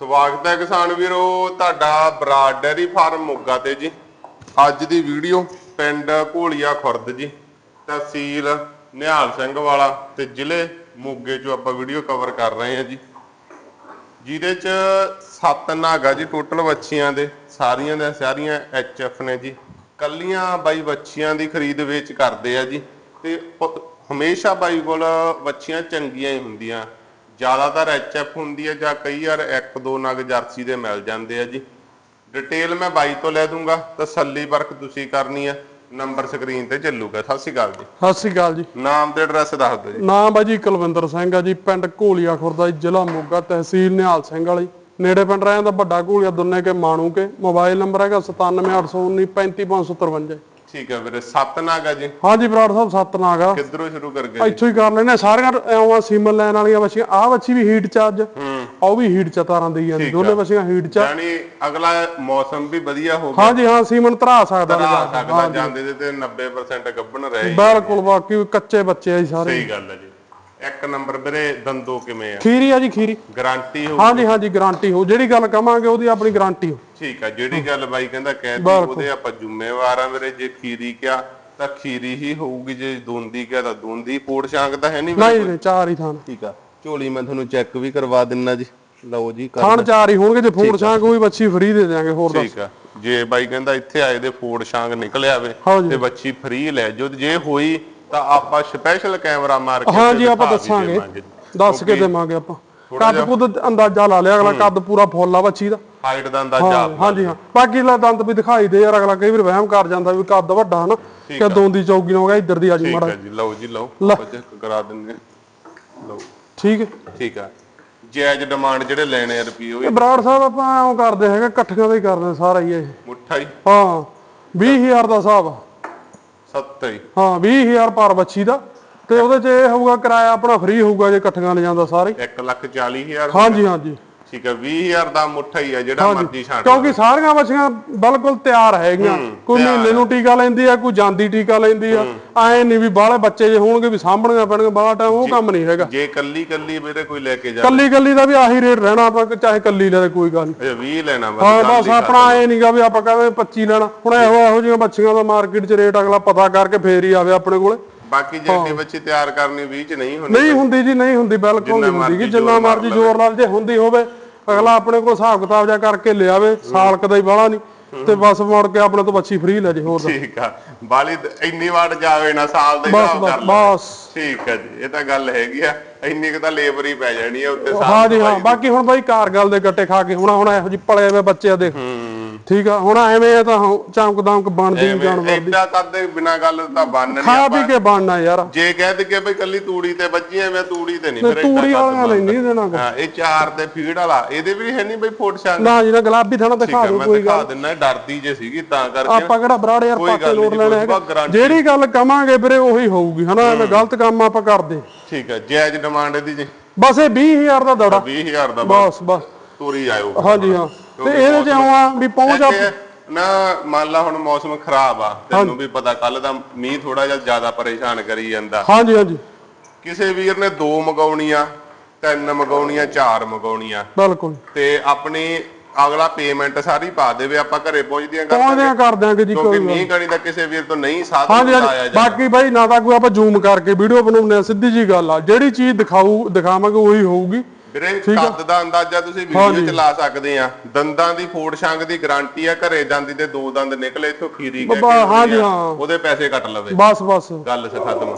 ਸਵਾਗਤ ਹੈ ਕਿਸਾਨ ਵੀਰੋ, ਤੁਹਾਡਾ ਬਰਾਡ ਡੈਰੀ ਫਾਰਮ ਮੋਗਾ ਤੇ ਜੀ। ਅੱਜ ਦੀ ਵੀਡੀਓ ਪਿੰਡ ਘੋਲੀਆ ਖੁਰਦ ਜੀ, ਤਹਿਸੀਲ ਨਿਹਾਲ ਸਿੰਘ ਵਾਲਾ ਤੇ ਜ਼ਿਲ੍ਹੇ ਮੋਗੇ ਚੋਂ ਆਪਾਂ ਵੀਡੀਓ ਕਵਰ ਕਰ ਰਹੇ ਹਾਂ ਜੀ। ਜਿਹਦੇ ਚ ਸੱਤ ਨਾਗਾ ਜੀ ਟੋਟਲ ਵੱਛੀਆਂ ਦੇ, ਸਾਰੀਆਂ ਦੇ, ਸਾਰੀਆਂ ਐਫ ਨੇ ਜੀ। ਕੱਲੀਆਂ ਬਾਈ ਵੱਛੀਆਂ ਦੀ ਖਰੀਦ ਵੇਚ ਕਰਦੇ ਆ ਜੀ। ਤੇ ਹਮੇਸ਼ਾ ਬਾਈ ਕੋਲ ਵੱਛੀਆਂ ਚੰਗੀਆਂ ਹੀ ਹੁੰਦੀਆਂ। ਜ਼ਿਆਦਾਤਰ ਐਫ ਹੁੰਦੀ ਹੈ ਜਾਂ ਕਈ ਵਾਰ ਇੱਕ ਦੋ ਨਗ ਜਰਸੀ ਦੇ ਮਿਲ ਜਾਂਦੇ ਆ ਜੀ। ਡਿਟੇਲ ਮੈਂ ਬਾਈ ਤੋਂ ਲੈ ਦੂੰਗਾ ਤਸੱਲੀ ਵਰਕ ਤੁਸੀਂ ਕਰਨੀ ਆ। ਨੰਬਰ ਸਕਰੀਨ ਤੇ ਚੱਲੂਗਾ। ਸਤਿ ਸ਼੍ਰੀ ਅਕਾਲ ਜੀ। ਸਤਿ ਸ੍ਰੀ ਅਕਾਲ ਜੀ। ਨਾਮ ਤੇ ਐਡਰੈਸ ਦੱਸ ਦਿਓ ਜੀ। ਨਾਮ ਜੀ ਕੁਲਵਿੰਦਰ ਸਿੰਘ ਆ ਜੀ ਪਿੰਡ ਘੋਲੀਆ ਖੁਰਦਾ ਜੀ ਜ਼ਿਲ੍ਹਾ ਮੋਗਾ ਤਹਿਸੀਲ ਨਿਹਾਲ ਸਿੰਘ ਵਾਲੀ। ਨੇੜੇ ਪਿੰਡ ਰਹਿਆਂ ਦਾ ਵੱਡਾ ਘੋਲੀਆ ਦੁੰਨੇ ਕੇ ਮਾਣੂ ਕੇ। ਮੋਬਾਈਲ ਨੰਬਰ ਹੈਗਾ 97819 35553 ਠੀਕ ਹੈ ਵੀਰੇ ਸੱਤ ਨਾਗਾ ਜੀ। ਹਾਂਜੀ ਬਰਾੜ ਸਾਹਿਬ ਸਤਨਾਗ ਆ। ਕਿੱਧਰੋਂ ਸ਼ੁਰੂ ਕਰ ਗਏ ਜੀ? ਇੱਥੋਂ ਹੀ ਕਰ ਲੈਣੇ ਸਾਰੀਆਂ ਐਵੇਂ ਸੀਮਨ ਲੈਣ ਵਾਲੀਆਂ ਬੱਚੀਆਂ ਆਹ ਬੱਚੀ ਵੀ ਹੀਟ ਚ ਅੱਜ। ਹੂੰ। ਉਹ ਵੀ ਹੀਟ ਚ ਤਾਰਾਂ ਦੇਈ ਜਾਂਦੀ ਦੋਨੇ ਆ। ਬੱਚੀਆਂ ਹੀਟ ਚ ਆ। ਯਾਨੀ ਅਗਲਾ ਮੌਸਮ ਵੀ ਵਧੀਆ ਹੋ ਗਿਆ। ਹਾਂਜੀ ਹਾਂ ਸੀਮਨ ਧਰਾ ਸਕਦਾ ਕੇ। ਸਕਦਾ ਜਾਂਦੇ ਦੇ ਤੇ 90% ਗੱਭਣ ਰਹੇ। ਬਿਲਕੁਲ ਬਾਕੀ ਕੱਚੇ ਬੱਚੇ ਆ ਜੀ ਸਾਰੇ। ਸਹੀ ਗੱਲ ਹੈ ਜੀ। ਇੱਕ ਨੰਬਰ ਵੀਰੇ ਦੰਦੋ ਕਿਵੇਂ ਆ? ਖੀਰੀ ਆ ਜੀ ਖੀਰੀ। ਗਾਰੰਟੀ ਹੋ ਹਾਂਜੀ ਹਾਂਜੀ ਗਾਰੰਟੀ ਹੋ ਜਿਹੜੀ ਗੱਲ ਕਵਾਂਗੇ ਉਹਦੀ ਆਪਣੀ ਗਾਰੰਟੀ ਹੋ ਠੀਕ ਆ ਜਿਹੜੀ ਗੱਲ ਬਾਈ ਕਹਿੰਦਾ ਕਹਿਤੀ। ਉਹਦੇ ਆਪਾਂ ਜ਼ਿੰਮੇਵਾਰ ਆ ਵੀਰੇ ਜੇ ਖੀਰੀ ਕਿਆ ਤਾਂ ਖੀਰੀ ਹੀ ਹੋਊਗੀ ਜੇ ਦੋਂਦੀ ਕਿਆ ਤਾਂ ਦੋਂਦੀ ਪੋੜ ਸ਼ਾਂਕ ਤਾਂ ਹੈ ਨਹੀਂ ਨਹੀਂ ਨਹੀਂ ਚਾਰ ਹੀ ਥਾਨ। ਠੀਕ ਆ ਝੋਲੀ ਮੈਂ ਤੁਹਾਨੂੰ ਚੈੱਕ ਵੀ ਕਰਵਾ ਦਿੰਨਾ ਜੀ ਲਓ ਜੀ ਥਾਨ ਚਾਰ ਹੀ ਹੋਣਗੇ ਜੇ ਫੂਡ ਛਾਂ ਕੋਈ ਬੱਚੀ ਫ੍ਰੀ ਦੇ ਦਿਆਂਗੇ ਹੋਰ ਦੱਸ। ਠੀਕ ਆ ਜੇ ਬਾਈ ਕਹਿੰਦਾ ਇੱਥੇ ਆਏ ਦੇ ਫੋੜ ਸ਼ਾਂਗ ਨਿਕਲ ਆਵੇ। ਤੇ ਬੱਚੀ ਫ੍ਰੀ ਲੈ ਜੋ ਜੇ ਹੋਈ ਤਾਂ ਆਪਾਂ ਸਪੈਸ਼ਲ ਕੈਮਰਾ ਮਾਰ ਕੇ ਹਾਂਜੀ ਤੇ ਆਪਾਂ ਦੱਸਾਂਗੇ। ਦੱਸ ਕੇ ਦੇਵਾਂਗੇ ਆਪਾਂ। ਕੱਦ ਕੁੱਦ ਅੰਦਾਜ਼ਾ ਲਾ ਲਿਆ ਅਗਲਾ ਕੱਦ ਪੂਰਾ ਫੁੱਲ ਆ ਬੱਚੀ ਦਾ। ਹਾਈਟ ਦਾ ਅੰਦਾਜ਼ਾ ਹਾਂ ਹਾਂਜੀ ਹਾਂ। ਬਾਕੀ ਲੈ ਦੰਦ ਵੀ ਦਿਖਾਈ ਦੇ ਯਾਰ ਅਗਲਾ ਕਈ ਵਾਰ ਵਹਿਮ ਕਰ ਜਾਂਦਾ ਵੀ ਕੱਦ ਵੱਡਾ ਹਨਾ ਕਿ ਦੋਂਦੀ ਚੌਗੀ ਨਾ ਹੋ ਗਿਆ ਇੱਧਰ ਦੀ ਆ ਜੀ ਠੀਕ ਮਾੜਾ। ਹੈ ਜੀ ਲਓ ਜੀ ਲਓ ਲੈ। ਆਪਾਂ ਚੈੱਕ ਕਰਾ ਦਿੰਦੇ ਹਾਂ। ਲਓ। ਠੀਕ ਹੈ। ਠੀਕ ਆ। ਜਾਇਜ਼ ਡਿਮਾਂਡ ਜਿਹੜੇ ਲੈਣੇ ਆ ਰੁਪਏ ਉਹ ਇਹ ਬਰਾੜ ਸਾਹਿਬ ਆਪਾਂ ਐਂ ਕਰਦੇ ਹੈਗਾ ਇਕੱਠੀਆਂ ਦਾ ਹੀ ਕਰਦੇ ਸਾਰਾ ਹੀ ਇਹ। ਮੁੱਠਾ ਹੀ। ਹਾਂ 20000 ਦਾ ਹਿਸਾਬ ਆ। ਸੱਤ ਹੀ। ਹਾਂ 20000 ਪਰ ਬੱਚੀ ਦਾ। ਤੇ ਉਹਦੇ ਚ ਇਹ ਹੋਊਗਾ ਕਿਰਾਇਆ ਆਪਣਾ ਫ੍ਰੀ ਹੋਊਗਾ ਜੇ ਇਕੱਠੀਆਂ ਲੈ ਜਾਂਦਾ ਸਾਰੇ। 1 ਲੱਖ 40 ਹਜ਼ਾਰ ਹਾਂਜੀ ਹਾਂਜੀ। ਠੀਕ ਹੈ 20000 ਦਾ ਮੁੱਠਾ ਹੀ ਆ ਜਿਹੜਾ ਮਰਜ਼ੀ ਛਾਂਟ ਕਿਉਂਕਿ ਸਾਰੀਆਂ ਬੱਚੀਆਂ ਬਿਲਕੁਲ ਤਿਆਰ ਹੈਗੀਆਂ। ਕੋਈ ਮਹੀਨੇ ਨੂੰ ਟੀਕਾ ਲੈਂਦੀ ਆ ਕੋਈ ਜਾਂਦੀ ਟੀਕਾ ਲੈਂਦੀ ਆ। ਐ ਨਹੀਂ ਵੀ ਬਾਹਲੇ ਬੱਚੇ ਜੇ ਹੋਣਗੇ ਵੀ ਸਾਂਭਣੀਆਂ ਪੈਣਗੀਆਂ ਬਾਹਲਾ ਟਾਈਮ ਉਹ ਕੰਮ ਨਹੀਂ ਹੈਗਾ। ਜੇ ਕੱਲੀ ਕੱਲੀ ਵੀਰੇ ਕੋਈ ਲੈ ਕੇ ਜਾ ਕੱਲੀ ਕੱਲੀ ਦਾ ਵੀ ਆਹੀ ਰੇਟ ਰਹਿਣਾ ਆਪਾਂ ਚਾਹੇ ਕੱਲੀ ਲੈ ਲੈ ਕੋਈ ਗੱਲ ਨਹੀਂ। ਅਜੇ 20 ਲੈਣਾ ਬਸ ਹਾਂ ਬਸ ਹੀ ਆਪਣਾ ਐ ਨਹੀਂਗਾ ਵੀ ਆਪਾਂ ਕਹਿੰਦੇ 25 ਲੈਣਾ। ਹੁਣ ਇਹੋ ਇਹੋ ਜਿਹੀਆਂ ਬੱਚੀਆਂ ਦਾ ਮਾਰਕੀਟ 'ਚ ਰੇਟ ਅਗਲਾ ਪਤਾ ਕਰਕੇ ਫੇਰ ਹੀ ਆਵੇ ਆਪਣੇ ਕੋਲੇ। ਬਾਕੀ ਜੇ ਏਡੀ ਬੱਚੀ ਤਿਆਰ ਕਰਨੀ 20 ਚ ਨਹੀਂ ਹੋਣੀ ਨਹੀਂ ਹੁੰਦੀ ਜੀ ਨਹੀਂ ਹੁੰਦੀ ਬਿਲਕੁਲ ਨਹੀਂ ਹੁੰਦੀ ਜਿੰਨਾ ਮਰਜ਼ੀ ਜ਼ੋਰ ਨਾਲ ਜੇ ਹੁੰਦੀ ਹੋਵੇ ਅਗਲਾ ਆਪਣੇ ਕੋਲ ਹਿਸਾਬ ਕਿਤਾਬ ਜਾ ਕਰਕੇ ਲਿਆਵੇ ਸਾਲ ਕਦਾ ਹੀ ਬਾਹਲਾ ਨਹੀਂ। ਤੇ ਬਸ ਮੁੜ ਕੇ ਆਪਣੇ ਤੋਂ ਬੱਚੀ ਫ੍ਰੀ ਲੈ ਜੇ ਹੋਰ। ਠੀਕ ਆ। ਬਾਲੀ ਇੰਨੀ ਵਾਰ ਜਾਵੇ ਨਾ ਸਾਲ ਦਾ ਹੀ ਬਸ ਹਿਸਾਬ ਕਰ ਲਓ ਬਸ। ਠੀਕ ਆ ਜੀ ਇਹ ਤਾਂ ਗੱਲ ਹੈਗੀ ਆ। ਇੰਨੀ ਕੁ ਤਾਂ ਲੇਬਰ ਹੀ ਪੈ ਜਾਣੀ ਆ ਉੱਤੇ ਸਾਲ ਹਾਂ ਜੀ ਹਾਂ। ਬਾਕੀ ਹੁਣ ਬਾਈ ਕਾਰਗਲ ਦੇ ਗੱਟੇ ਖਾ ਕੇ ਹੁਣ ਹੁਣ ਇਹੋ ਜਿਹੇ ਪਲੇ ਹੋਏ ਬੱਚੇ ਆ ਦੇਖ। ਹੂੰ। ਠੀਕ ਆ ਹੁਣ ਐਵੇਂ ਆ ਤਾਂ ਚਮਕ ਦਮਕ ਬਣਦੀ ਨੀ ਜਾਨਵਰ ਦੀ। ਐਡਾ ਕਰਦੇ ਬਿਨਾ ਗੱਲ ਤਾਂ ਬੰਨ ਨਹੀਂ ਖਾ ਪੀ ਕੇ ਬਣਨਾ ਯਾਰ। ਜੇ ਕਹਿ ਦਈਏ ਬਈ ਕੱਲੀ ਤੂੜੀ ਤੇ ਬੱਜੀਆਂ ਮੈਂ ਤੂੜੀ ਤੇ ਨਹੀਂ ਫਿਰ ਤੂੜੀ ਲਈ ਨਹੀਂ ਦੇਣਾ ਹਾਂ ਇਹ ਚਾਰ ਤੇ ਫੀਡ ਵਾਲਾ ਇਹਦੇ ਵੀ ਹੈ ਨਹੀਂ ਬਈ ਫੋਟ ਸ਼ਾਂਗ ਨਾ ਜੀ ਨਾ ਗੁਲਾਬੀ ਥਾਣਾ ਦਿਖਾ ਮੈਂ ਕੋਈ ਦਿਖਾ ਦਿੰਨਾ ਡਰਦੀ ਜੇ ਸੀਗੀ ਤਾਂ ਕਰਕੇ। ਆਪਾਂ ਕਿਹੜਾ ਬਰਾੜ ਯਾਰ ਪਾਕੇ ਗੱਲ ਨੀ, ਲੈਣਾ ਹੈਗਾ। ਜਿਹੜੀ ਗੱਲ ਕਵਾਂਗੇ ਵੀਰੇ ਉਹੀ ਹੋਊਗੀ ਹਨਾ? ਐਵੇਂ ਗਲਤ ਕੰਮ ਆਪਾਂ ਕਰਦੇ। ਠੀਕ ਹੈ ਜਾਇਜ਼ ਡਿਮਾਂਡ ਇਹਦੀ ਜੀ। ਬਸ ਇਹ 20000 ਦਾ ਦੜਾ। 20000 ਦਾ ਬਸ। ਬਸ ਤੋਰੀ ਆਇਓ। ਹਾਂਜੀ ਹਾਂ। ਤੇ ਇਹਦੇ ਚ ਆਉਂ ਵੀ ਪਹੁੰਚ ਆ ਨਾ ਮੰਨ ਲਾ ਹੁਣ ਮੌਸਮ ਖਰਾਬ ਆ ਤੈਨੂੰ ਵੀ ਪਤਾ ਕੱਲ ਦਾ ਮੀਂਹ ਥੋੜਾ ਜਿਹਾ ਜ਼ਿਆਦਾ ਪਰੇਸ਼ਾਨ ਕਰੀ ਜਾਂਦਾ। ਹਾਂਜੀ ਹਾਂਜੀ। ਕਿਸੇ ਵੀਰ ਨੇ ਦੋ ਮਗਾਉਣੀਆਂ ਤਿੰਨ ਮਗਾਉਣੀਆਂ ਚਾਰ ਮਗਾਉਣੀਆਂ। ਬਿਲਕੁਲ। ਤੇ ਆਪਣੀ ਅਗਲਾ ਪੇਮੈਂਟ ਸਾਰੀ ਪਾ ਦੇਵੇ ਆਪਾਂ ਘਰੇ ਪਹੁੰਚਦੀਆਂ ਕਰ ਪਹੁੰਚਦੇ ਆ ਕਰ ਦਿਆਂਗੇ ਜੀ ਕਿਉਂਕਿ ਕੋਈ ਮੀਂਹ ਕਣੀ ਦਾ ਕਿਸੇ ਵੀਰ ਤੋਂ ਨਹੀਂ ਹਾਂਜੀ ਆਇਆ ਜਾਂਦਾ। ਬਾਕੀ ਬਾਈ ਨਾ ਤਾਂ ਕੋਈ ਆਪਾਂ ਜ਼ੂਮ ਕਰਕੇ ਵੀਡੀਓ ਬਣਾਉਂਦੇ ਆ ਸਿੱਧੀ ਜੀ ਗੱਲ ਆ। ਜਿਹੜੀ ਚੀਜ਼ ਦਿਖਾਊ ਦਿਖਾਵਾਂਗੇ ਉਹੀ ਹੋਊਗੀ। ਵੀਰੇ ਕੱਦ ਦਾ ਅੰਦਾਜ਼ਾ ਤੁਸੀਂ ਵੀਡੀਓ ਚ ਲਾ ਸਕਦੇ ਆ। ਦੰਦਾਂ ਦੀ ਫੋੜ ਸ਼ੰਗ ਦੀ ਗਾਰੰਟੀ ਆ ਘਰੇ ਜਾਂਦੀ ਤੇ ਦੋ ਦੰਦ ਨਿਕਲੇ ਇਥੋਂ ਖੀਰੀ ਬੱਬਾ, ਹਾਂਜੀ, ਉਹਦੀਆਂ- ਹਾਂ। ਉਹਦੇ ਪੈਸੇ ਕੱਟ ਲਵੇ। ਬਸ ਬਸ। ਗੱਲ ਸੇ ਖਤਮ।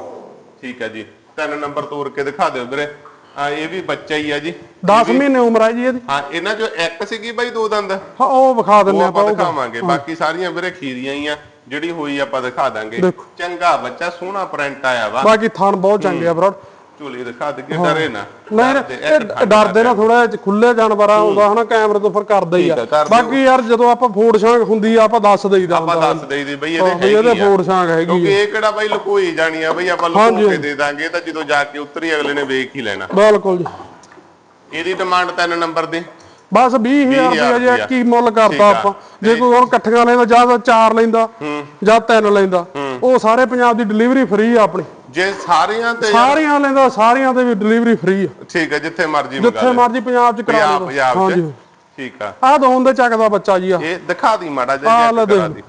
ਠੀਕ ਹੈ ਜੀ। ਤਿੰਨ ਨੰਬਰ ਤੋੜ ਕੇ ਦਿਖਾ ਦਿਓ ਵੀਰੇ। ਆ ਇਹ ਵੀ ਬੱਚਾ ਹੀ ਆ ਜੀ। 10 ਮਹੀਨੇ ਉਮਰ ਹੈ ਜੀ ਇਹਦੀ। ਹਾਂ ਇਹਨਾਂ ਚੋਂ ਇੱਕ ਸੀਗੀ ਬਾਈ ਦੋ ਦੰਦ? ਹਾਂ ਉਹ ਵਿਖਾ ਦਿੰਨੇ ਆਪਾਂ ਦਿਖਾਵਾਂਗੇ। ਬਾਕੀ ਸਾਰੀਆਂ ਵੀਰੇ ਖੀਰੀਆਂ ਹੀ ਆ। ਜਿਹੜੀ ਹੋਈ ਆਪਾਂ ਦਿਖਾ ਦਾਂਗੇ। ਚੰਗਾ ਬੱਚਾ ਸੋਹਣਾ ਪ੍ਰਿੰਟ ਆਇਆ ਵਾ। ਬਾਕੀ ਥਣ ਬਹੁਤ ਚੰਗੇ ਆ ਬਰੋਡ ਝੋਲੀ ਦਿਖਾ ਦੇ ਡਰੇ ਨਾ। ਨਹੀਂ ਡਰਦੇ, ਨਾ ਥੋੜਾ ਜਿਹਾ ਖੁੱਲੇ ਜਾਨਵਰਾਂ ਆਉਂਦਾ ਹਨਾ ਕੈਮਰੇ ਤੋਂ ਫਿਰ ਕਰਦਾ ਹੀ ਆ। ਬਾਕੀ ਯਾਰ ਜਦੋਂ ਆਪਾਂ ਫੋੜ ਛਾਂਗ ਹੁੰਦੀ ਆ ਆਪਾਂ ਦੱਸ ਦੇਈਦਾ ਆਪਾਂ ਦੱਸ ਦੇਈਦੀ ਬਈ ਇਹਦੇ ਇਹਦੇ ਹੈਗੀ ਆ। ਫੋੜ ਛਾਂਗ ਹੈਗੀ ਕਿਉਂਕਿ ਇਹ ਕਿਹੜਾ ਬਾਈ ਲੁਕੋਈ ਜਾਣੀ ਆ ਬਈ ਆਪਾਂ ਲੁਕੋ। ਕੇ ਦੇ ਦਾਂਗੇ ਤਾਂ ਜਦੋਂ ਜਾ ਕੇ ਉਤਰੀ ਅਗਲੇ ਨੇ ਵੇਖ ਹੀ ਲੈਣਾ। ਬਿਲਕੁਲ ਜੀ। ਇਹਦੀ ਡਿਮਾਂਡ ਤਿੰਨ ਨੰਬਰ ਦੀ। ਬਸ 20000 ਰੁਪਏ ਜੇ। ਕੀ ਮੁੱਲ ਆ। ਆਪਾਂ। ਜੇ ਕੋਈ ਹੁਣ ਇਕੱਠੀਆਂ ਲੈਂਦਾ ਜਾਂ ਤਾਂ ਚਾਰ ਲੈਂਦਾ ਜਾਂ ਤਿੰਨ ਲੈਂਦਾ। ਉਹ ਸਾਰੇ ਪੰਜਾਬ ਦੀ ਡਿਲੀਵਰੀ ਫ੍ਰੀ ਆ ਆਪਣੀ। ਜੇ ਸਾਰੀਆਂ ਤੇ ਸਾਰੀਆਂ ਲੈਂਦਾ ਸਾਰੀਆਂ ਤੇ ਵੀ ਡਿਲੀਵਰੀ ਫ੍ਰੀ ਆ। ਠੀਕ ਹੈ ਜਿੱਥੇ ਮਰਜ਼ੀ ਜਿੱਥੇ ਮੰਗਾ ਲੈ। ਮਰਜ਼ੀ ਪੰਜਾਬ ਚ ਕਰਾ ਲਓ ਪੰਜਾਬ ਚ। ਠੀਕ ਆ। ਆਹ ਦੋਨ ਦੇ ਚੱਕਦਾ ਬੱਚਾ ਜੀ ਆ। ਇਹ ਦਿਖਾ ਦੀ ਮਾੜਾ ਜਿਹਾ ਚੈੱਕ ਕਰਾ। ਦੀ।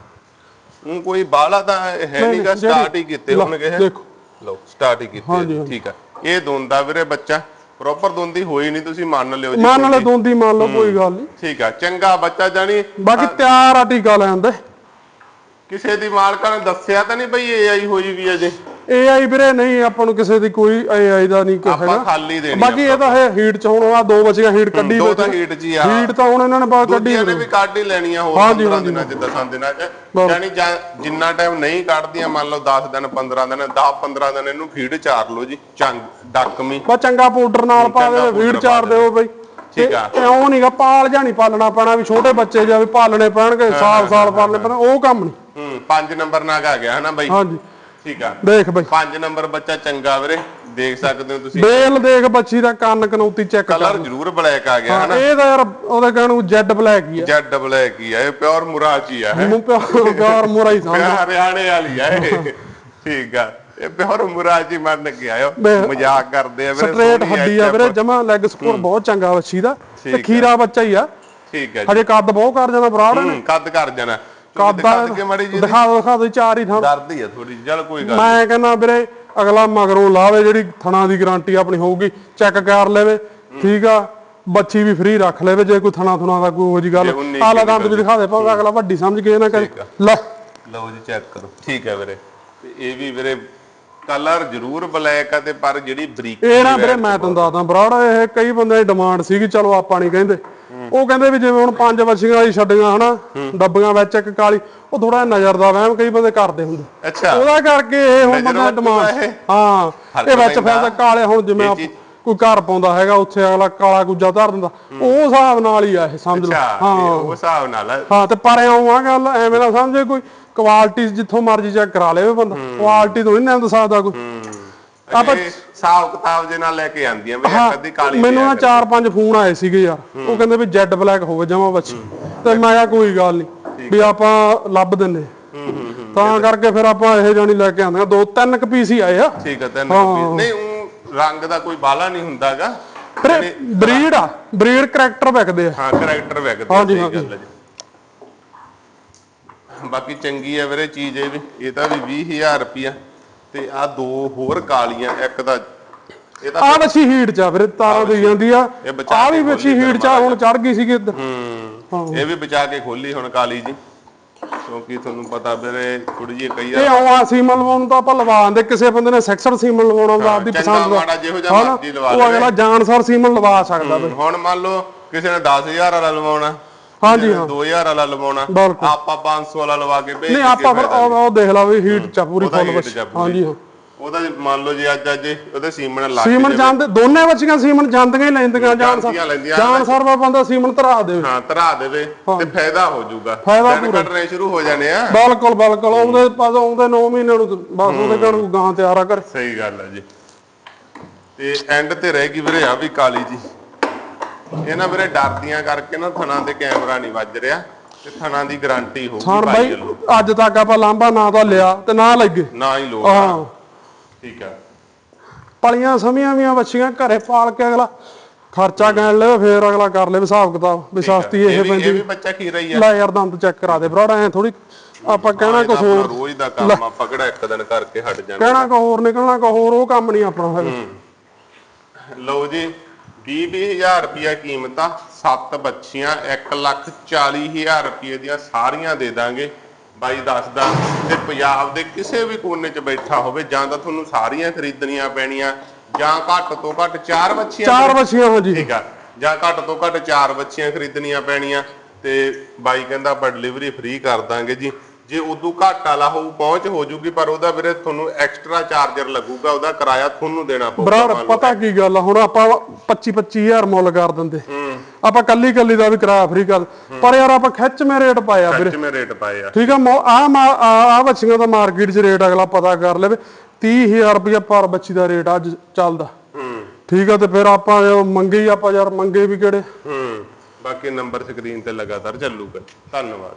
ਹੁਣ ਕੋਈ ਬਾਲਾ ਤਾਂ ਹੈ ਨਹੀਂਗਾ ਜਿਹੜੀ- ਸਟਾਰਟ ਹੀ ਕੀਤੇ ਲਓ, ਹੋਣਗੇ। ਦੇਖੋ। ਲਓ ਸਟਾਰਟ ਹੀ ਕੀਤੇ। ਆ। ਠੀਕ ਆ। ਇਹ ਦੋਂਦਾ ਵੀਰੇ ਬੱਚਾ ਪ੍ਰੋਪਰ ਦੋਂਦੀ ਹੋਈ ਨਹੀਂ ਤੁਸੀਂ ਮੰਨ ਲਿਓ ਜੀ ਮੰਨ ਲੈ ਕੋਈ। ਦੋਂਦੀ ਮੰਨ ਲਓ ਕੋਈ ਗੱਲ ਨਹੀਂ। ਠੀਕ ਆ ਚੰਗਾ ਬੱਚਾ ਜਾਨੀ ਬਾਕੀ ਤਿਆਰ ਆ ਟੀਕਾ ਲੈਣ ਦੇ। ਕਿਸੇ ਦੀ ਮਾਲਕਾਂ ਨੇ ਦੱਸਿਆ ਤਾਂ ਨਹੀਂ ਬਈ ਏਆਈ ਹੋਈ ਵੀ ਅਜੇ AI ਵੀਰੇ ਨਹੀਂ ਆਪਾਂ ਨੂੰ ਕਿਸੇ ਦੀ ਕੋਈ AI ਦਾ ਨਹੀਂ ਕੋਈ ਆਪਾਂ ਹੈਗਾ ਖਾਲੀ ਦੇਣੀ ਬਾਕੀ ਇਹ ਤਾਂ ਹੈ ਹੀਟ ਚ ਹੁਣ ਆ ਦੋ ਬਚੀਆਂ ਹੀਟ ਕੱਢੀ ਦੋ। ਤਾਂ ਹੀਟ ਹੀ ਆ। ਹੀਟ ਤਾਂ ਹੁਣ ਇਹਨਾਂ ਨੇ ਬਾਹਰ ਕੱਢੀ ਦੂਜੀਆਂ ਨੇ ਵੀ ਕੱਢ ਹੀ ਲੈਣੀਆਂ ਹੋਰ ਹਾਂਜੀ, 15 ਹਾਂਜੀ। ਦਿਨਾਂ 'ਚ 10 ਦਿਨਾਂ 'ਚ। ਯਾਨੀ ਜਾਂ- ਜਿੰਨਾ ਟਾਈਮ ਨਹੀਂ ਕੱਢਦੀਆਂ ਮੰਨ ਲਓ 10 ਦਿਨ 15 ਦਿਨ 10 15 ਦਿਨ ਇਹਨੂੰ ਫੀਡ ਚਾਰ ਲਓ ਜੀ ਚੰਗ ਡੱਕਮੀ ਬਾ ਚੰਗਾ ਪਾਊਡਰ ਨਾਲ ਪਾ ਦੇ ਫੀਡ ਚਾਰ ਦਿਓ ਬਈ। ਠੀਕ ਆ। ਐਉਂ ਨਹੀਂਗਾ ਪਾਲ ਜਾਂ ਨਹੀਂ ਪਾਲਣਾ ਪੈਣਾ ਵੀ ਛੋਟੇ ਬੱਚੇ ਜਾਂ ਵੀ ਪਾਲਣੇ ਪੈਣਗੇ ਸਾਲ ਸਾਲ ਪਾਲਣੇ ਪੈਣ ਉਹ ਕੰਮ ਨਹੀਂ ਹੂੰ 5 ਨੰਬਰ ਨਾਗ ਆ ਗਿਆ ਹਨਾ ਬਾਈ? ਹਾਂਜੀ। ਠੀਕ ਆ। ਦੇਖ ਬਈ। 5 ਨੰਬਰ ਬੱਚਾ ਚੰਗਾ ਵੀਰੇ ਦੇਖ ਸਕਦੇ ਹੋ ਤੁਸੀਂ। ਬੇਲ ਦੇਖ ਬੱਚੀ ਦਾ ਕੰਨ ਕਨੌਤੀ ਚੈੱਕ ਕਰ। ਕਲਰ ਜ਼ਰੂਰ ਬਲੈਕ ਆ ਗਿਆ ਹਨਾ? ਇਹ ਤਾਂ ਯਾਰ ਉਹਦੇ ਕਹਿਣ ਨੂੰ ਜੈਡ ਬਲੈਕ ਹੀ ਆ। ਜੈਡ ਬਲੈਕ ਹੀ ਆ ਇਹ ਪਿਓਰ ਮੁਰਾਚੀ ਆ ਹੈ? ਮੂੰਹ ਪਿਆ ਪਿਆਰ ਮੋਰਾ ਹੀ ਸਮਝ ਹਰਿਆਣੇ ਵਾਲੀ ਆ ਇਹ। ਠੀਕ ਆ। ਇਹ ਪਿਓਰ ਮੁਰਾਚੀ ਮੰਨ ਕੇ ਆਇਓ। ਮਜ਼ਾਕ ਕਰਦੇ ਆ ਵੀਰੇ ਸਟ੍ਰੇਟ ਹੱਡੀ ਆ ਵੀਰੇ ਜਮਾ ਲੈਗ ਸਕੋਰ ਬਹੁਤ ਚੰਗਾ ਬੱਚੀ ਦਾ। ਤੇ। ਖੀਰਾ ਬੱਚਾ ਹੀ ਆ। ਠੀਕ ਹੈ ਜੀ। ਹਜੇ ਕੱਦ ਬਹੁਤ ਕਰ ਜਾਂਦਾ ਬਰਾੜ ਨੇ। ਕੱਦ ਕਰ ਜਾਣਾ। ਕੱਦ ਕੱਦ ਕੇ ਮੜੀ ਜੀ ਦਿਖਾ ਦੋ ਦਿਖਾ ਦੋ ਚਾਰ ਹੀ ਥਾਂ। ਡਰਦੀ ਆ ਥੋੜੀ ਚੱਲ ਕੋਈ ਗੱਲ ਮੈਂ ਕਹਿੰਦਾ ਵੀਰੇ ਅਗਲਾ ਮਗਰੋਂ ਲਾਵੇ ਜਿਹੜੀ ਥਣਾ ਦੀ ਗਾਰੰਟੀ ਆਪਣੀ ਹੋਊਗੀ ਚੈੱਕ ਕਰ ਲੈਵੇ ਠੀਕ ਆ? ਬੱਚੀ ਵੀ ਫ੍ਰੀ ਰੱਖ ਲੈਵੇ ਜੇ ਕੋਈ ਥਣਾ ਥੁਣਾ ਦਾ ਕੋਈ ਉਹ ਜੀ ਗੱਲ। ਉਨੀ ਆਲਾ ਦੰਦ ਵੀ ਦਿਖਾ ਦੇ ਭਾਵੇਂ ਅਗਲਾ ਵੱਡੀ ਸਮਝ ਕੇ ਨਾ ਕਰੇ। ਠੀਕ ਆ। ਲੈ। ਲਓ ਜੀ ਚੈੱਕ ਕਰੋ। ਠੀਕ ਹੈ ਵੀਰੇ। ਤੇ ਇਹ ਵੀ ਵੀਰੇ ਕਲਰ ਜ਼ਰੂਰ ਬਲੈਕ ਆ ਤੇ ਪਰ ਜਿਹੜੀ ਬਰੀਕ ਇਹ ਨਾ ਵੀਰੇ ਮੈਂ ਤੁਹਾਨੂੰ ਦੱਸਦਾ ਬਰਾੜ ਇਹ ਕਈ ਬੰਦੇ ਦੀ ਡਿਮਾਂਡ ਸੀਗੀ ਚਲੋ ਆਪਾਂ ਨਹੀਂ ਕਹਿੰਦੇ। ਉਹ ਕਹਿੰਦੇ ਵੀ ਜਿਵੇਂ ਹੁਣ ਪੰਜ ਬੱਚੀਆਂ ਵਾਲੀ ਛੱਡੀਆਂ ਹਨਾ ਡੱਬੀਆਂ ਵਿੱਚ ਇੱਕ ਕਾਲੀ ਉਹ ਥੋੜਾ ਨਜ਼ਰ ਦਾ ਵਹਿਮ ਕਈ ਬੰਦੇ ਕਰਦੇ ਹੁੰਦੇ। ਅੱਛਾ। ਉਹਦਾ ਕਰਕੇ ਇਹ ਹੁਣ ਬੰਦਾ ਡਿਮਾਂਡ? ਹਾਂ ਇਹ ਵਿੱਚ। ਫਿਰ ਕਾਲੇ ਹੁਣ ਜਿਵੇਂ ਕੋਈ ਘਰ ਪਾਉਂਦਾ ਹੈਗਾ ਉੱਥੇ ਅਗਲਾ ਕਾਲਾ ਗੁੱਜਾ ਧਰ ਦਿੰਦਾ। ਉਹ ਹਿਸਾਬ ਨਾਲ ਹੀ ਆ ਇਹ ਸਮਝ ਲਓ। ਹਾਂ। ਉਹ ਹਿਸਾਬ ਨਾਲ। ਹਾਂ ਤੇ ਪਰ ਇਉਂ ਆ ਗੱਲ ਐਵੇਂ ਨਾ ਸਮਝੇ ਕੋਈ ਕੁਆਲਿਟੀ ਜਿੱਥੋਂ ਮਰਜ਼ੀ ਚੈੱਕ ਕਰਾ ਲਵੇ ਬੰਦਾ। ਕੁਆਲਿਟੀ ਤੋਂ ਨਹੀਂ ਨੰਦ ਸਕਦਾ ਕੋਈ। ਆਪਾਂ ਹਿਸਾਬ ਕਿਤਾਬ ਦੇ ਨਾਲ ਲੈ ਕੇ ਆਂਦੀਆਂ ਵੀ ਇੱਕ ਅੱਧੀ ਕਾਲੀ ਮੈਨੂੰ ਨਾ ਚਾਰ ਪੰਜ ਫੋਨ ਆਏ ਸੀਗੇ ਯਾਰ। ਉਹ ਕਹਿੰਦੇ ਵੀ ਜੈਡ ਬਲੈਕ ਹੋਵੇ ਜਮਾ ਬੱਚੀ ਤੇ ਮੈਂ ਕਿਹਾ ਕੋਈ ਗੱਲ ਨਹੀਂ ਵੀ ਆਪਾਂ ਲੱਭ ਦਿੰਨੇ ਤਾਂ ਕਰਕੇ ਫਿਰ ਆਪਾਂ ਇਹ ਜਾਣੀ ਲੈ ਕੇ ਆਂਦੇ ਦੋ ਤਿੰਨ ਕ ਪੀਸ ਹੀ ਆਏ ਆ। ਠੀਕ ਹੈ ਤੈਨੂੰ ਕੋਈ- ਨਹੀਂ ਉਹ ਰੰਗ ਦਾ ਕੋਈ ਬਾਲਾ ਨਹੀਂ ਹੁੰਦਾਗਾ ਬਰੀਡ ਆ ਬਰੀਡ ਕਰੈਕਟਰ ਵਿਕਦੇ ਆ। ਹਾਂ ਕਰੈਕਟਰ ਵਿਕਦੇ ਆ, ਹਾਂਜੀ। ਗੱਲ ਬਾਕੀ ਚੰਗੀ ਹੈ ਵੀਰੇ ਚੀਜ਼ ਇਹ ਵੀ। ਇਹ ਤਾਂ ਵੀ 20000 ਰੁਪਿਆ ਤੇ ਆ ਦੋ ਹੋਰ ਕਾਲੀਆਂ ਇੱਕ ਤਾਂ ਇਹ ਤਾਂ ਆ ਹੀਟ ਚ ਆ ਫਿਰ ਤਾਰਾਂ ਦੇ ਜਾਂਦੀ ਆ। ਆ ਵੀ ਖੋਲੀ ਹੀਟ ਚ ਆ, ਹੁਣ ਚੜ ਗਈ ਸੀਗੀ ਇੱਧਰ। ਹੂੰ ਇਹ ਵੀ ਬਚਾ ਕੇ ਖੋਲੀ ਹੁਣ ਕਾਲੀ ਜੀ। ਕਿਉਂਕਿ ਤੁਹਾਨੂੰ ਪਤਾ ਵੀਰੇ ਥੋੜੀ ਜਿਹੀ ਕਈ ਇਹ ਆਉਂ ਆ ਸੀਮਨ ਲਵਾਉਣ ਨੂੰ ਤਾਂ ਆਪਾਂ ਲਵਾ ਦਿੰਦੇ ਕਿਸੇ ਬੰਦੇ ਨੇ ਸੈਕਸਰ ਸੀਮਨ ਲਵਾਉਣਾ ਹੁੰਦਾ ਆਪਦੀ ਪਸੰਦ ਦਾ। ਮਾੜਾ ਜਿਹੋ ਜਿਹਾ ਹਨਾ? ਮਰਜ਼ੀ ਲਵਾ ਉਹ ਅਗਲਾ ਜਾਣਸਾਰ ਸੀਮਨ ਲਵਾ ਸਕਦਾ ਹੁਣ ਮੰਨ ਲਓ ਕਿਸੇ ਨੇ 10000 ਵਾਲਾ ਲਵਾਉਣਾ। ਹਾਂਜੀ ਹਾਂ। 2000 ਵਾਲਾ ਲਵਾਉਣਾ। ਬਿਲਕੁਲ। ਆਪਾਂ 500 ਵਾਲਾ ਲਵਾ ਕੇ ਭੇਜ ਨਹੀਂ ਕੇ ਆਪਾਂ ਫਿਰ ਉਹ ਉਹ ਦੇਖ ਲਾ ਵੀ ਹੀਟ ਚ ਆ ਪੂਰੀ ਉਹਦਾ ਫੁੱਲ heat ਬੱਚੀ ਚ ਆ ਪੂਰੀ। ਹਾਂਜੀ। ਹਾਂ ਉਹਦਾ ਜੇ ਮੰਨ ਲਓ ਜੇ ਅੱਜ ਅੱਜ ਉਹਦੇ ਸੀਮਨ ਲੱਗ ਸੀਮਨ ਜਾਵੇ, ਜਾਂਦੇ ਦੋਨੇ ਬੱਚੀਆਂ ਸੀਮਨ ਜਾਂਦੀਆਂ ਹੀ ਲੈਂਦੀਆਂ ਜਾਣ ਜਾਂਦੀਆਂ ਲੈਂਦੀਆਂ। ਜਾਣ ਸਰਵਾ ਬੰਦਾ ਸੀਮਨ ਧਰਾ ਦੇਵੇ। ਹਾਂ ਧਰਾ ਦੇਵੇ ਤੇ ਫਾਇਦਾ ਹੋ ਜਾਊਗਾ। ਫਾਇਦਾ ਦਿਨ ਪੂਰਾ। ਕੱਟਣੇ ਸ਼ੁਰੂ ਹੋ ਜਾਣੇ ਆ। ਬਿਲਕੁਲ ਬਿਲਕੁਲ। ਆਉਂਦੇ ਪਾਸ ਆਉਂਦੇ 9 ਮਹੀਨੇ ਨੂੰ ਬਸ ਉਹਦੇ ਨੂੰ ਗਾਂ ਤਿਆਰਾ ਕਰ ਸਹੀ ਗੱਲ ਹੈ ਜੀ। ਤੇ ਐਂਡ ਤੇ ਰਹਿ ਗਈ ਵੀਰੇ ਆ ਵੀ ਕਾਲੀ ਜੀ। ਇਹਨਾਂ ਵੀਰੇ ਡਰਦੀਆਂ ਕਰਕੇ ਨਾ ਥਣਾ ਤੇ ਕੈਮਰਾ ਨਹੀਂ ਵੱਜ ਰਿਹਾ ਤੇ ਥਣਾ ਦੀ ਗਾਰੰਟੀ ਹੋਊਗੀ ਹੁਣ ਭਾਈ ਬਾਈ ਵੱਲੋਂ। ਅੱਜ ਤੱਕ ਆਪਾਂ ਲਾਂਬਾ ਨਾ ਤਾਂ ਲਿਆ ਤੇ ਨਾ ਲੱਗੇ। ਨਾ ਹੀ ਲੋਕ ਹਾਂ। ਠੀਕ ਆ। ਪਲੀਆਂ ਸਮੀਆਂ ਵੀਆਂ ਬੱਚੀਆਂ ਘਰੇ ਪਾਲ ਕੇ ਅਗਲਾ ਖਰਚਾ ਗਣ ਲਵੇ ਫੇਰ ਅਗਲਾ ਕਰ ਲਵੇ ਹਿਸਾਬ ਕਿਤਾਬ। ਵੀ ਸਸਤੀ ਇਹ ਵੀ ਇਹ ਪੈਂਦੀ ਵੀ ਬੱਚਾ ਖੀਰਾ ਹੀ ਆ। ਲੈ ਯਾਰ ਦੰਦ ਚੈੱਕ ਕਰਾ ਦੇ ਬਰਾੜਾ ਐ ਥੋੜੀ ਆਪਾਂ ਕਹਿਣਾ ਆਪਣਾ ਹੋਰ। ਰੋਜ਼ ਦਾ ਕੰਮ ਆ ਪਕੜਾ ਇੱਕ ਦਿਨ ਕਰਕੇ ਹਟ ਜਾਣਾ। ਕਹਿਣਾ ਕੋ ਹੋਰ ਨਿਕਲਣਾ ਕੋ ਹੋਰ ਉਹ ਕੰਮ ਨਹੀਂ ਆਪਣਾ ਹੈਗਾ। ਲਓ ਜੀ। 20000 ਰੁਪਿਆ ਕੀਮਤ ਆ 7 ਬੱਚੀਆਂ 140000 ਰੁਪਏ ਦੀਆਂ ਸਾਰੀਆਂ ਦੇ ਦਾਂਗੇ। ਬਾਈ ਦੱਸਦਾ ਤੇ ਪੰਜਾਬ ਦੇ ਕਿਸੇ ਵੀ ਕੋਨੇ 'ਚ ਬੈਠਾ ਹੋਵੇ ਜਾਂ ਤਾਂ ਤੁਹਾਨੂੰ ਸਾਰੀਆਂ ਖਰੀਦਣੀਆਂ ਪੈਣੀਆਂ ਜਾਂ ਘੱਟ ਤੋਂ ਘੱਟ 4 ਬੱਚੀਆਂ ਚਾਰ ਬੱਚੀਆਂ ਠੀਕ ਆ ਜਾਂ ਘੱਟ ਤੋਂ ਘੱਟ 4 ਬੱਚੀਆਂ ਖਰੀਦਣੀਆਂ ਪੈਣੀਆਂ ਤੇ ਬਾਈ ਕਹਿੰਦਾ ਆਪਾਂ ਡਿਲੀਵਰੀ ਫ੍ਰੀ ਕਰ ਦਾਂਗੇ ਜੀ। ਜੇ ਉਦੋਂ ਘੱਟ ਵਾਲਾ ਹੋਊ ਪਹੁੰਚ ਹੋ ਜੂਗੀ ਪਰ ਉਹਦਾ ਵੀਰੇ ਤੁਹਾਨੂੰ ਐਕਸਟਰਾ ਚਾਰਜਰ ਲੱਗੂਗਾ ਉਹਦਾ ਕਿਰਾਇਆ ਤੁਹਾਨੂੰ ਦੇਣਾ ਪਊਗਾ ਲਓ। ਪਤਾ ਕੀ ਗੱਲ ਆ? ਹੁਣ ਆਪਾਂ 25 25000 ਮੁੱਲ ਕਰ ਦਿੰਦੇ। ਆਪਾਂ ਕੱਲੀ ਕੱਲੀ ਦਾ ਵੀ ਕਿਰਾਇਆ ਫ੍ਰੀ ਕਰ ਪਰ ਯਾਰ ਆਪਾਂ ਖਿੱਚ ਮੇ ਰੇਟ ਪਾਇਆ ਵੀਰੇ। ਮੈਂ ਰੇਟ ਪਾਏ ਆ। ਠੀਕ ਆ ਆ ਆ ਬੱਚੀਆਂ ਦਾ ਮਾਰਕੀਟ 'ਚ ਰੇਟ ਅਗਲਾ ਪਤਾ ਕਰ ਲਵੇ। 30000 ਰੁਪਇਆ ਪਰ ਬੱਚੀ ਦਾ ਰੇਟ ਅੱਜ ਚੱਲਦਾ। ਹੂੰ। ਠੀਕ ਆ ਤੇ ਫਿਰ ਆਪਾਂ ਜੋ ਮੰਗੇ ਹੀ ਆਪਾਂ ਯਾਰ ਮੰਗੇ ਵੀ ਕਿਹੜੇ? ਹੂੰ। ਬਾਕੀ ਨੰਬਰ ਸਕਰੀਨ ਤੇ ਲਗਾਤਾਰ ਚੱਲੂਗਾ। ਧੰਨਵਾਦ।